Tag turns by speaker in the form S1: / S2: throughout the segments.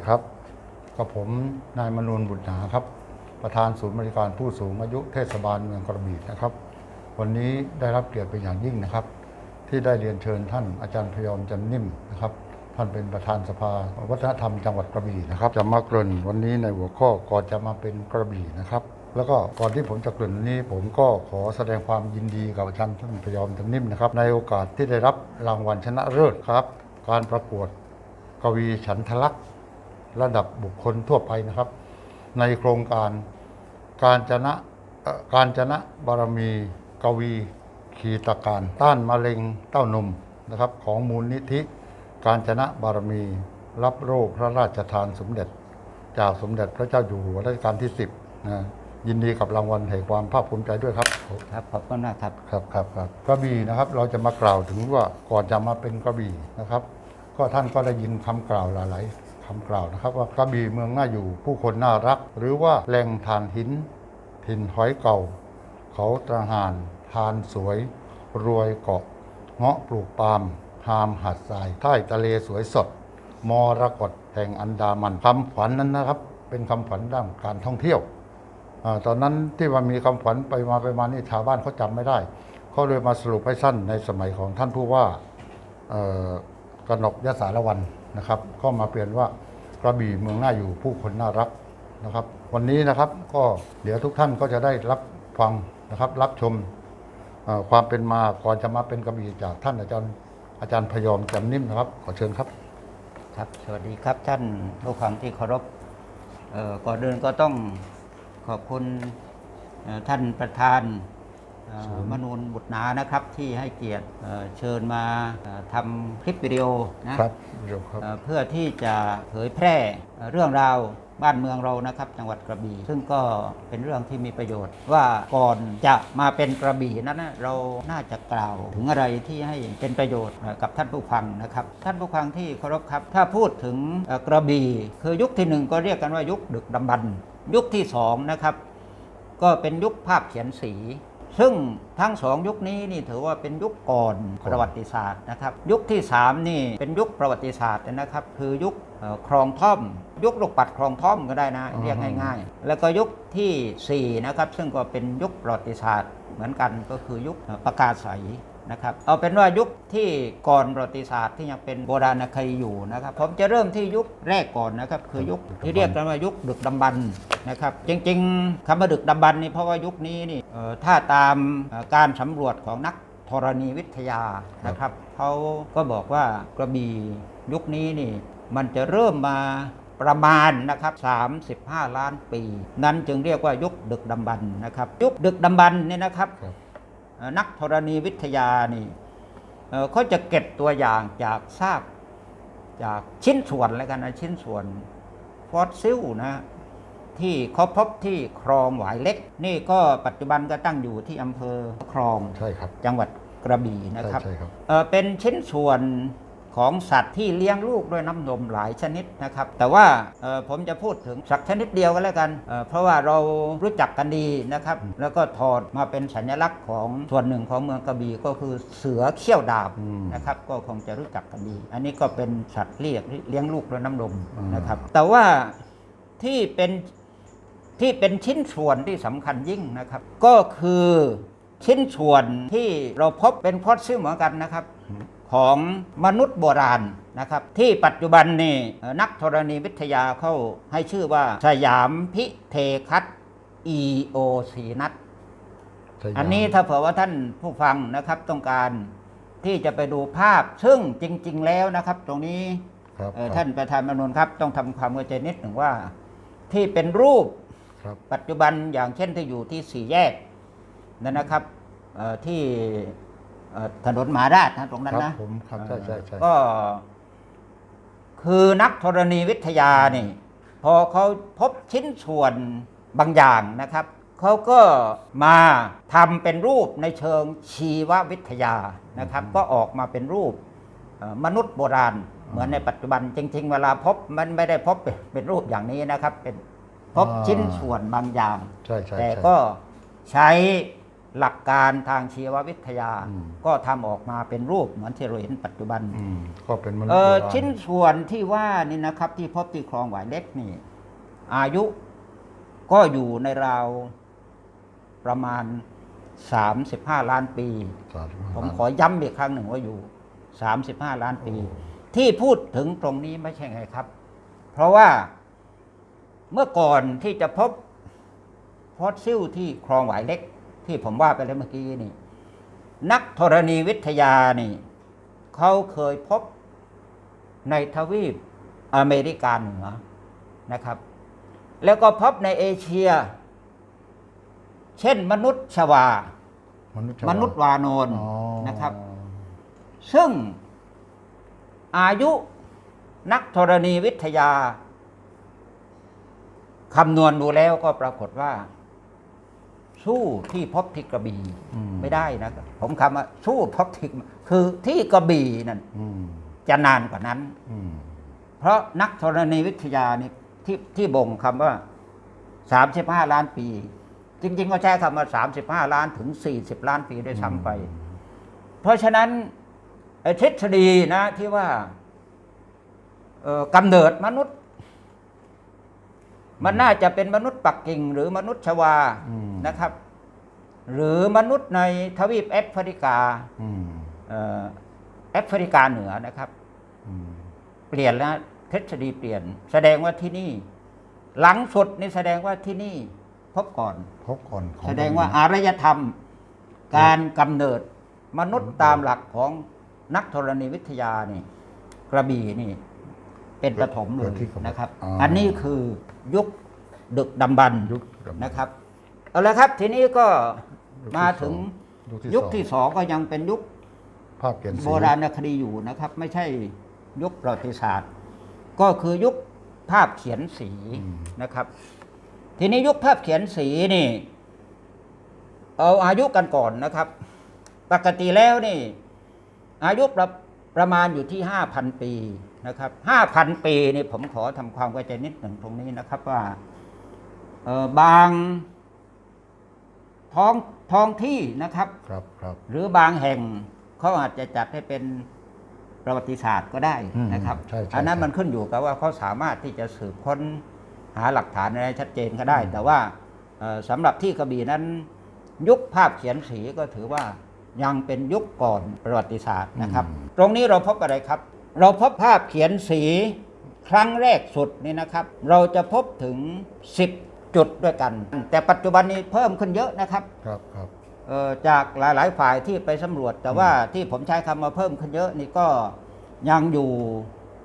S1: ดีครับ กับผมนายมนูนบุตรหนาครับ ประธานศูนย์บริการผู้สูงอายุเทศบาลเมืองกระบี่นะครับ วันนี้ได้รับเกียรติเป็นอย่างยิ่งนะครับ ที่ได้เรียนเชิญท่านอาจารย์พยอมจันนิ่มนะครับ ท่านเป็นประธานสภาวัฒนธรรมจังหวัดกระบี่นะครับ จะมาเกริ่นวันนี้ในหัวข้อก่อนจะมาเป็นกระบี่นะครับ แล้วก็ก่อนที่ผมจะเกริ่นวันนี้ ผมก็ขอแสดงความยินดีกับอาจารย์ท่านพยอมจันนิ่มนะครับ ในโอกาสที่ได้รับรางวัลชนะเลิศครับ การประกวดกวีฉันทลักษณ์ ระดับบุคคลทั่วไปนะครับ ในโครงการการจนะเอ่อการจนะบารมีกวีขีตการต้านมะเร็งเต้านมนะครับของมูลนิธิการจนะบารมีรับโรคพระราชทานสมเด็จ จากสมเด็จพระเจ้าอยู่หัวรัชกาลที่ 10นะยินดีกับรางวัลแห่งความภาคภูมิใจด้วยครับ
S2: ครับขอบคุณมากครับ
S1: ครับครับครับกระบี่นะครับเราจะมากล่าวถึงว่าก่อนจะมาเป็นกระบี่นะครับ ก็ท่านก็ได้ยินคำกล่าวหลายๆ คำกล่าวนะครับ ว่ากระบี่เมืองน่าอยู่ผู้คนน่ารัก หรือว่าแหล่งทานหินถิ่นหอยเก่า เขาตระหานทานสวย รวยเกาะเงาะปลูกปาล์มหามหาดทรายใต้ทะเลสวยสด มรกตแห่งอันดามันคำขวัญนนั้นนะครับ เป็นคำขวัญด้านการท่องเที่ยวอตอนนั้นที่ว่ามีคำขวัญไปมาไปมานี่ชาวบ้านเขาจำไม่ได้เขาเลยมาสรุปให้สั้นในสมัยของท่านผู้ว่ากนกยศารวัน นะครับ ก็มาเปลี่ยนว่ากระบี่เมืองน่าอยู่ผู้คนน่ารักนะครับ วันนี้นะครับก็เดี๋ยวทุกท่านก็จะได้รับฟังนะครับ รับชมความเป็นมาก่อนจะมาเป็นกระบี่จากท่านอาจารย์อาจารย์พยอมจำนิ่มนะครับ ขอเชิญครับ
S2: ครับ สวัสดีครับท่านผู้ฟังที่เคารพก่อนเดินก็ต้องขอบคุณท่านประธาน มนูนบุตรนานะครับที่ให้เกียรติเอ่อเชิญมาเอ่อทำคลิปวิดีโอนะครับ
S1: เดี๋ยวครับ
S2: เอ่อเพื่อที่จะเผยแพร่เอ่อเรื่องราวบ้านเมืองเรานะครับจังหวัดกระบี่ซึ่งก็เป็นเรื่องที่มีประโยชน์ ว่าก่อนจะมาเป็นกระบี่นั้นนะเราน่าจะกล่าวถึงอะไรที่ให้เป็นประโยชน์เอ่อกับท่านผู้ฟังนะครับ ท่านผู้ฟังที่เคารพครับ ถ้าพูดถึงเอ่อกระบี่คือยุคที่หนึ่งก็เรียกกันว่ายุคดึกดำบรรพ์ยุคที่สองนะครับก็เป็นยุคภาพเขียนสี ซึ่งทั้งสองยุคนี้นี่ถือว่าเป็นยุคก่อน
S1: ก่อน
S2: ประวัติศาสตร์นะครับ ยุคที่สามนี่เป็นยุคประวัติศาสตร์นะครับ คือยุคเอ่อครองท่อม ยุคลูกปัดครองท่อมก็ได้นะเรียกง่าย ๆ แล้วก็ยุคที่สี่นะครับซึ่งก็เป็นยุคประวัติศาสตร์เหมือนกันก็คือยุคเอ่อประกาศใส นะครับเอาเป็นว่ายุคที่ก่อนประวัติศาสตร์ที่ยังเป็นโบราณคดีอยู่นะครับผมจะเริ่มที่ยุคแรกก่อนนะครับคือยุคที่เรียกกันว่ายุคดึกดำบรรนะครับจริงๆคำว่าดึกดำบรรนี่เพราะว่ายุคนี้นี่ถ้าตามการสำรวจของนักธรณีวิทยานะครับเขาก็บอกว่ากระบี่ยุคนี้นี่มันจะเริ่มมาประมาณนะครับ35 ล้านปี นั้นจึงเรียกว่ายุคดึกดำบรรพ์นะครับ ยุคดึกดำบรรพ์เนี่ยนะครับ นักธรณีวิทยานี่เอ่อเขาจะเก็บตัวอย่างจากซากจากชิ้นส่วนแล้วกันนะชิ้นส่วนฟอสซิลนะที่เขาพบที่คลองหวายเล็ก นี่ก็ปัจจุบันก็ตั้งอยู่ที่อำเภอคลอง
S1: ใช่ครับ
S2: จังหวัดกระบี่นะครับ
S1: ใช่ครับ
S2: เอ่อเป็นชิ้นส่วน ของสัตว์ที่เลี้ยงลูกด้วยน้ำนมหลายชนิดนะครับ แต่ว่าผมจะพูดถึงสักชนิดเดียวก็แล้วกันเเพราะว่าเรารู้จักกันดีนะครับ แล้วก็ถอดมาเป็นสัญลักษณ์ของส่วนหนึ่งของเมืองกระบี่ก็คือเสือเขี้ยวดาบนะครับ ก็คงจะรู้จักกันดี อันนี้ก็เป็นสัตว์เลี้ยงเลี้ยงลูกด้วยน้ำน
S1: ม
S2: นะครับ แต่ว่าที่เป็นที่เป็นชิ้นส่วนที่สำคัญยิ่งนะครับ ก็คือชิ้นส่วนที่เราพบเป็นฟอสซิลเหมือนกันนะครับ ของมนุษย์โบราณนะครับที่ปัจจุบันนี่เอ่อนักธรณีวิทยาเขาให้ชื่อว่าสยามพิเทคัตอีโอซีนัท
S1: สยาม
S2: อันนี้ถ้าเผื่อว่าท่านผู้ฟังนะครับต้องการที่จะไปดูภาพซึ่งจริง ๆ แล้วนะครับ ตรงนี้
S1: ครับ
S2: เอ่อ
S1: ครับ
S2: ท่านประธานมนุนครับ ต้องทำความเข้าใจนิดหนึ่งว่า ที่เป็นรูป
S1: ครับ
S2: ปัจจุบันอย่างเช่นที่อยู่ที่สี่แยกนั่นนะครับเอ่อที่เอ่อ ถนนมหาราชนะตรงนั้น
S1: ครับ
S2: นะ
S1: ผมครับใช่ใช่ใช่
S2: ก็ คือนักธรณีวิทยานี่ พอเขาพบชิ้นส่วนบางอย่างนะครับ เขาก็มาทำเป็นรูปในเชิงชีววิทยานะครับ ก็ออกมาเป็นรูปเอ่อมนุษย์โบราณ เหมือนในปัจจุบันจริง ๆ เวลาพบมันไม่ได้พบเป็นเป็นรูปอย่างนี้นะครับ เป็นพบชิ้นส่วนบางอย่าง
S1: ใช่ใช่
S2: แต่
S1: ใช่
S2: ก็ใช้ หลักการทางชีววิทยา
S1: อืม
S2: ก็ทำออกมาเป็นรูปเหมือนที่เราเห็นปัจจุบัน
S1: อืมก็เป็นมนุษ
S2: เอ
S1: ย์
S2: อ
S1: โบราณ
S2: ชิ้นส่วนที่ว่านี่นะครับ ที่พบที่คลองหวายเล็กนี่ อายุก็อยู่ในราวประมาณ 35 ล้านปี
S1: สาธุ
S2: ผมขอย้ำอีกครั้งหนึ่งว่าอยู่ 35 ล้านปี ที่พูดถึงตรงนี้ไม่ใช่ไงครับ เพราะว่าเมื่อก่อนที่จะพบฟอสซิลที่คลองหวายเล็ก ที่ผมว่าไปแล้วเมื่อกี้นี่ นักธรณีวิทยานี่เขาเคยพบในทวีปอเมริกาเหนือนะครับ แล้วก็พบในเอเชีย เช่นมนุษย์ชวา
S1: มนุษย์
S2: มนุษย์วานอน
S1: อ๋อ
S2: นะครับ ซึ่งอายุนักธรณีวิทยาคำนวณดูแล้วก็ปรากฏว่า สู้ที่พบที่กระบี่
S1: อื
S2: ไม่ได้นะครับผมคำว่าสู้พบที่คือที่กระบี่นั่น
S1: อืม
S2: จะนานกว่านั้น
S1: อืม
S2: เพราะนักธรณีวิทยานี่ที่ที่บ่งคำว่า35ล้านปี จริง ๆ ก็ใช้คำว่า35ล้านถึง40ล้านปีได้วยซ้ำไป เพราะฉะนั้นไอ้ทฤษฎีนะที่ว่าเอ่อกำเนิดมนุษย์ มันน่าจะเป็นมนุษย์ปักกิ่งหรือมนุษย์ชวา
S1: อืม
S2: นะครับ หรือมนุษย์ในทวีปแอฟริกา
S1: อืม
S2: เอ่อแอฟริกาเหนือนะครับ
S1: อืม
S2: เปลี่ยนแล้วทฤษฎีเปลี่ยน แสดงว่าที่นี่ หลังสุดนี่แสดงว่าที่นี่ พบก่อน
S1: พบก่อนของ
S2: แสดงว่าอารยธรรม การกำเนิดมนุษย์ตามหลักของนักธรณีวิทยานี่ กระบี่นี่ เป็นปฐมเลยนะครับ อันนี้คือยุคดึกดำบรรพ์
S1: ยุคดำ
S2: นะครับเอาละครับทีนี้ก็
S1: ยุคที่
S2: มาถึง
S1: สอง
S2: ยุคที่สองก็ยังเป็นยุค
S1: ภาพเขียนสี
S2: โบราณคดีอยู่นะครับ ไม่ใช่ยุคประวัติศาสตร์ ก็คือยุคภาพเขียนสีนะครับ ทีนี้ยุคภาพเขียนสีนี่ เอาอายุกันก่อนนะครับ ปกติแล้วนี่ อายุประประมาณอยู่ที่ห้าพันปี นะครับห้าพันปีนี่ผมขอทำความเข้าใจนิดหนึ่งตรงนี้นะครับว่าเออบางท้องท้องที่นะครับ
S1: ครับครับ
S2: หรือบางแห่งเขาอาจจะจัดให้เป็นประวัติศาสตร์ก็ได้
S1: อืม
S2: นะครับ
S1: ใช่ใช่
S2: อันนั้น
S1: ใช่
S2: มันขึ้นอยู่กับว่าเขาสามารถที่จะสืบค้นหาหลักฐานอะไรชัดเจนก็ได้ แต่ว่าเอ่อสำหรับที่กระบี่นั้น ยุคภาพเขียนสีก็ถือว่ายังเป็นยุคก่อนประวัติศาสตร์นะครับ ตรงนี้เราพบอะไรครับ เราพบภาพเขียนสีครั้งแรกสุดนี่นะครับ เราจะพบถึง 10 จุดด้วยกัน แต่ปัจจุบันนี้เพิ่มขึ้นเยอะนะครับ
S1: ครับครับ
S2: เอ่อจากหลาย ๆ ฝ่ายที่ไปสำรวจ แต่ว่าที่ผมใช้คำมาเพิ่มขึ้นเยอะนี่ก็ยังอยู่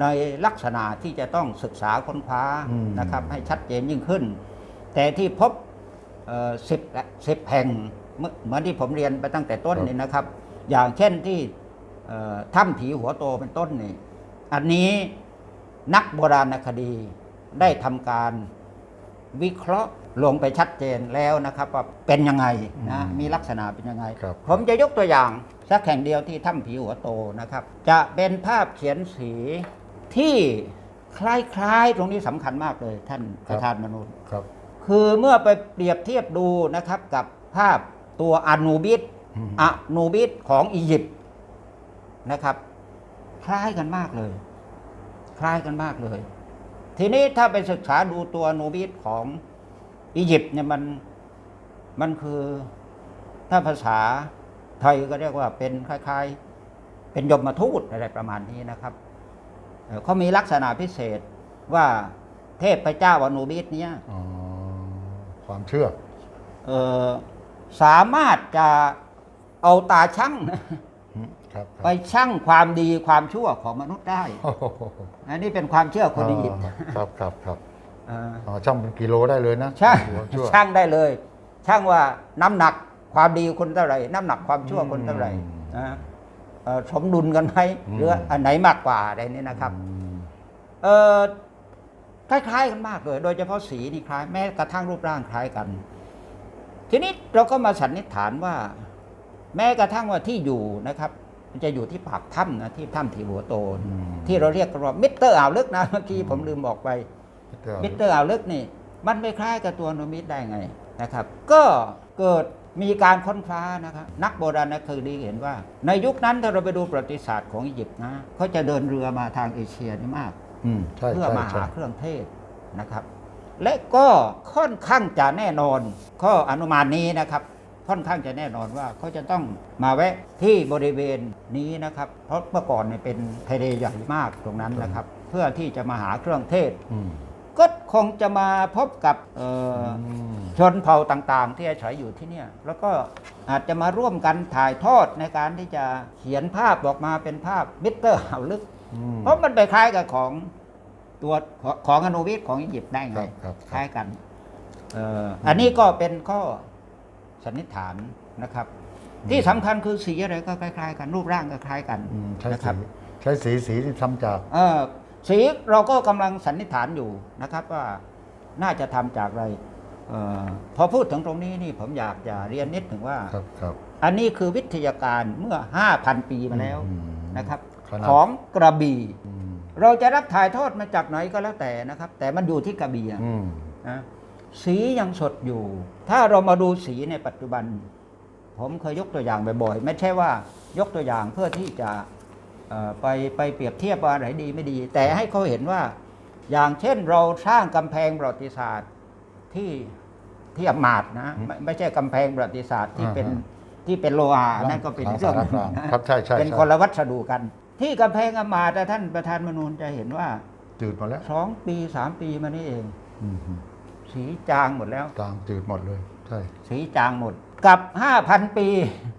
S2: ในลักษณะที่จะต้องศึกษาค้นคว้า
S1: อืม
S2: นะครับ ให้ชัดเจนยิ่งขึ้น แต่ที่พบสิบสิบแห่งเมื่อเหมือนที่ผมเรียนไปตั้งแต่ต้นนี่นะครับ อย่างเช่นที่เอ่อ ถ้ำผีหัวโตเป็นต้นนี่อันนี้นักโบราณคดีได้ทำการวิเคราะห์ลงไปชัดเจนแล้วนะครับว่าเป็นยังไงนะ
S1: อืม
S2: มีลักษณะเป็นยังไง
S1: ครับ
S2: ผมจะยกตัวอย่างสักแห่งเดียวที่ถ้ำผีหัวโตนะครับ จะเป็นภาพเขียนสีที่คล้ายๆ ตรงนี้สำคัญมากเลยท่านประธานมนุษย์
S1: ครับ
S2: คือเมื่อไปเปรียบเทียบดูนะครับกับภาพตัวอนูบิส
S1: อืม
S2: อนูบิสของอียิปต์ นะครับ คล้ายกันมากเลย คล้ายกันมากเลย ทีนี้ถ้าไปศึกษาดูตัวอนูบิสของอียิปต์เนี่ยมันมันคือถ้าภาษาไทยก็เรียกว่าเป็นคล้าย ๆ เป็นยมทูตอะไรประมาณนี้นะครับเอ่อเขามีลักษณะพิเศษว่าเทพเจ้าอนูบิสเนี่ย
S1: อ๋อความเชื่อ
S2: เอ่อสามารถจะเอาตาช่าง
S1: อืม ครับครับ
S2: ไปชั่งความดีความชั่วของมนุษย์ได้
S1: โอ้โห
S2: อันนี้เป็นความเชื่อคนอียิปต์
S1: อ่าครับครับครับ
S2: เอ่อ
S1: อ๋อช่างเป็นกิโลได้เลยนะ
S2: ช่าง
S1: ความเชื่อ
S2: ช่างได้เลย ช่างว่าน้ำหนักความดีคนเท่าไหร่ น้ำหนักความชั่วคนเท่าไหร่
S1: อืม
S2: นะเอ่อสมดุลกันไหม
S1: อืม
S2: หรืออันไหนมากกว่าอะไรนี้นะครับ
S1: อืม
S2: เออคล้ายๆกันมากเลย โดยเฉพาะสีนี่คล้ายแม้กระทั่งรูปร่างคล้ายกัน ทีนี้เราก็มาสันนิษฐานว่า แม้กระทั่งว่าที่อยู่นะครับ มันจะอยู่ที่ปากถ้ำนะที่ถ้ำทีหัวโตน
S1: อืม
S2: ที่เราเรียกกันว่ามิเตอร์อ่าวลึกนะเมื่อกี้ผมลืมบอกไปมิเตอร์อ่าวลึกนี่ มันไม่คล้ายกับตัวโนมิดได้ไงนะครับ ก็เกิดมีการค้นคว้านะครับนักโบราณคดีเห็นว่า ในยุคนั้นถ้าเราไปดูประวัติศาสตร์ของอียิปต์นะเขาจะเดินเรือมาทางเอเชียนี่มาก
S1: อืมใช่
S2: เพื่อ
S1: ใช่
S2: มา
S1: ใช่
S2: หาเครื่องเทศนะครับ และก็ค่อนข้างจะแน่นอนข้ออนุมานนี้นะครับ ค่อนข้างจะแน่นอนว่าเขาจะต้องมาแวะที่บริเวณนี้นะครับ เพราะเมื่อก่อนเนี่ยเป็นทะเลใหญ่มากตรงนั้นนะครับ เพื่อที่จะมาหาเครื่องเทศ
S1: อืม
S2: ก็คงจะมาพบกับเอ่ออ
S1: อืม
S2: ชนเผ่าต่างๆ ที่อาศัยอยู่ที่เนี่ยแล้วก็อาจจะมาร่วมกันถ่ายทอดในการที่จะเขียนภาพออกมาเป็นภาพมิเตอร์หาวลึก
S1: อืม
S2: เพราะมันไปคล้ายกับของตัวของของอนุวิทย์ของอียิปต์ได้
S1: ค
S2: ไง
S1: รับครับ
S2: คล้ายกันเอ่ออันนี้ก็เป็นข้อ สันนิษฐานนะครับ ที่สำคัญคือสีอะไรก็คล้าย ๆ กันรูปร่างก็คล้ายกัน
S1: อืมใช้
S2: นะครั
S1: สี
S2: บ
S1: ใช้สีสีที่ทำจาก
S2: เอ่อสีเราก็กำลังสันนิษฐานอยู่นะครับว่าน่าจะทำจากอะไรเออพอพูดถึงตรงนี้นี่ผมอยากจะเรียนนิดถึงว่า
S1: ครับครับ
S2: อันนี้คือวิทยาการเมื่อ 5,000 ปีมาแล้ว
S1: อืม
S2: นะครับ
S1: ขนาด
S2: ของกระบี่
S1: อืม
S2: เราจะรับถ่ายทอดมาจากไหนก็แล้วแต่นะครับ แต่มันอยู่ที่กระบี่อะ
S1: อืม
S2: นะ สียังสดอยู่ ถ้าเรามาดูสีในปัจจุบัน ผมเคยยกตัวอย่างบ่อยๆ ไม่ใช่ว่ายกตัวอย่างเพื่อที่จะเอ่อไปไปเปรียบเทียบว่าอะไรดีไม่ดี แต่ให้เขาเห็นว่าอย่างเช่นเราสร้างกำแพงประวัติศาสตร์ที่ที่อำมาตย์นะไม่ไม่ใช่กำแพงประวัติศาสตร์ที่เป็นที่เป็นโลหะนั่นก็เป็นเรื่องหนึ่งนะครับ
S1: ใช่ใช่
S2: เป็น
S1: ใช่
S2: คนละวัสดุกัน ที่กำแพงอำมาตย์แต่ท่านประธานมนูญจะเห็นว่า
S1: จืดหมดแล้ว
S2: สองปีสามปีมานี่เอง
S1: อืมอืม
S2: สีจางหมดแล้ว
S1: จางจืดหมดเลย ใช่
S2: สีจางหมด กับ5,000ปี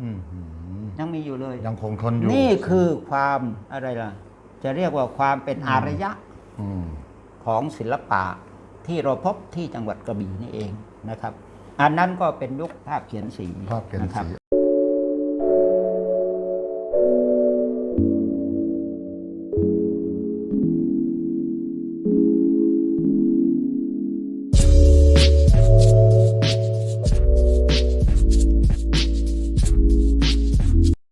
S1: อืมอืม
S2: ยังมีอยู่เลย
S1: ยังคงทนอยู่
S2: นี่คือความอะไรล่ะ จะเรียกว่าความเป็นอารยะ
S1: อืม
S2: ของศิลปะที่เราพบที่จังหวัดกระบี่นี่เองนะครับ อันนั้นก็เป็นยุคภาพเขียนสี
S1: ภาพเขียน
S2: นะครับ
S1: สี